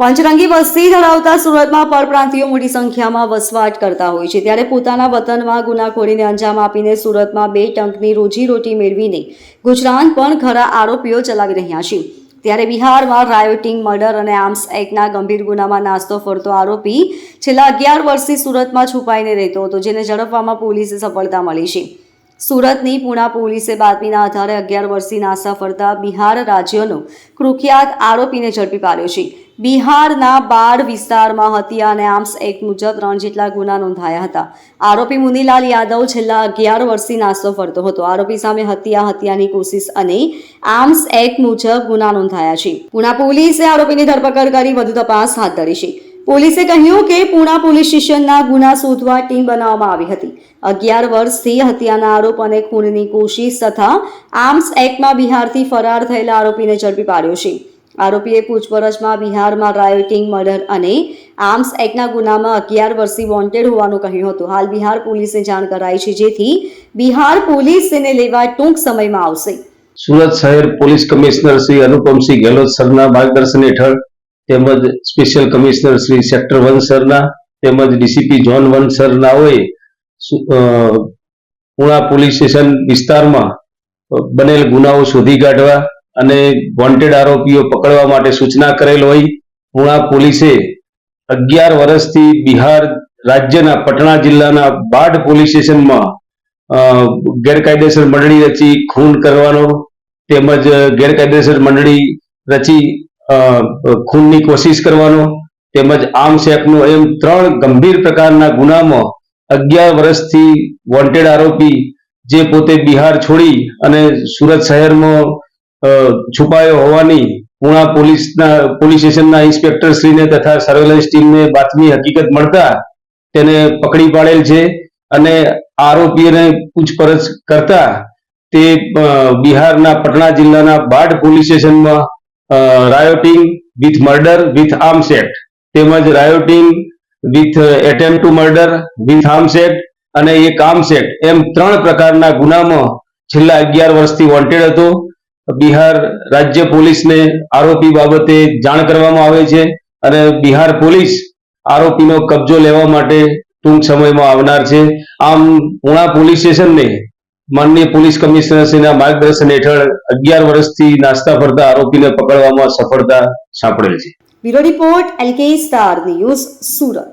પંચરંગી વસ્તી ધરાવતા સુરતમાં પરપ્રાંતિયો મોટી સંખ્યામાં વસવાટ કરતા હોય છે. ત્યારે પોતાના વતનમાં ગુનાખોરીને અંજામ આપીને સુરતમાં બે ટંકની રોજીરોટી મેળવીને ગુજરાન પણ ખરા આરોપીઓ ચલાવી રહ્યા છે. ત્યારે બિહારમાં રાયોટિંગ, મર્ડર અને આર્મ્સ એક્ટના ગંભીર ગુનામાં નાસ્તો ફરતો આરોપી છેલ્લા અગિયાર વર્ષથી સુરતમાં છુપાઈને રહેતો હતો, જેને ઝડપવામાં પોલીસે સફળતા મળી છે. સુરતની પુણા પોલીસે બાતમીના આધારે અગિયાર વર્ષથી નાસ્તા ફરતા બિહાર રાજ્યનો કુખ્યાત આરોપીને ઝડપી પાડ્યો છે. બિહારના બાળ વિસ્તારમાં હત્યા અને આર્મ્સ એક્ટ મુજબ ત્રણ જેટલા ગુના નોંધાયા હતા. આરોપી મુનીલાલ યાદવ છેલ્લા અગિયાર વર્ષથી નાસ્તો ફરતો હતો. આરોપી સામે હત્યા, હત્યાની કોશિશ અને આર્મ્સ એક્ટ મુજબ ગુના નોંધાયા છે. પુણા પોલીસે આરોપીની ધરપકડ કરી વધુ તપાસ હાથ ધરી છે. પોલીસે કહ્યું કે પુણા પોલીસ સ્ટેશનના ગુના શોધવા ટીમ બનાવવામાં આવી હતી. અગિયાર વર્ષથી હત્યાના આરોપ અને ખૂનની કોશિશ તથા આર્મ્સ એક્ટમાં બિહારથી ફરાર થયેલા આરોપીને ઝડપી પાડ્યો છે. આરોપીએ પૂછપરછમાં બિહારમાં રાયોટિંગ મર્ડર અને આર્મ્સ એક્ટના ગુનામાં અગિયાર વર્ષથી વોન્ટેડ હોવાનું કહ્યું હતું. હાલ બિહાર પોલીસને જાણ કરાઈ છે જેથી બિહાર પોલીસ તેને લેવા ટૂંક સમયમાં આવશે. સુરત શહેર પોલીસ કમિશનર શ્રી અનુપમસિંહ ગેહલોત સરના માર્ગદર્શન હેઠળ તેમજ special commissioner Shri sector one સરના તેમજ ડીસીપી જોન વન સરનાઓએ સુ- અ, પુણા પોલીસ સ્ટેશન વિસ્તારમાં બનેલ ગુનાઓ શોધી કાઢવા અને વોન્ટેડ આરોપીઓ પકડવા માટે સૂચના કરેલ હોય, પુણા પોલીસે અગિયાર વર્ષથી બિહાર રાજ્યના પટણા જિલ્લાના બાઢ પોલીસ સ્ટેશનમાં ગેરકાયદેસર મંડળી રચી ખૂન કરવાનો તેમજ ગેરકાયદેસર મંડળી રચી ખૂનની કોશિશ કરવાનો તેમજ આર્મ્સ એક્ટનો એમ ત્રણ ગંભીર પ્રકારના ગુનામાં અગિયાર વર્ષથી વોન્ટેડ આરોપી જે પોતે બિહાર છોડી અને સુરત શહેરમાં છુપાયો હોવાની પુણા પોલીસના, પોલીસ સ્ટેશનના ઇન્સ્પેક્ટર શ્રીને તથા સર્વેલન્સ ટીમને બાતમી હકીકત મળતા તેને પકડી પાડેલ છે અને આરોપીઓને પૂછપરછ કરતા તે બિહારના પટના જિલ્લાના બાઢ પોલીસ સ્ટેશનમાં rioting with murder with arms act તેમજ rioting with attempt to murder with arms અને એક આર્મ્સ એમ ત્રણ પ્રકારના ગુનામાં છેલ્લા અગિયાર વર્ષથી વોન્ટેડ હતો. બિહાર રાજ્ય પોલીસને આરોપી બાબતે જાણ કરવામાં આવે છે અને બિહાર પોલીસ આરોપીનો કબજો લેવા માટે ટૂંક સમયમાં આવનાર છે. આમ પુણા પોલીસ સ્ટેશનને માનનીય પોલીસ કમિશનરશ્રીના માર્ગદર્શન હેઠળ અગિયાર વર્ષથી નાસ્તા ફરતા આરોપીને પકડવામાં સફળતા સાંપડેલ છે. Bureau report LK star news Surat.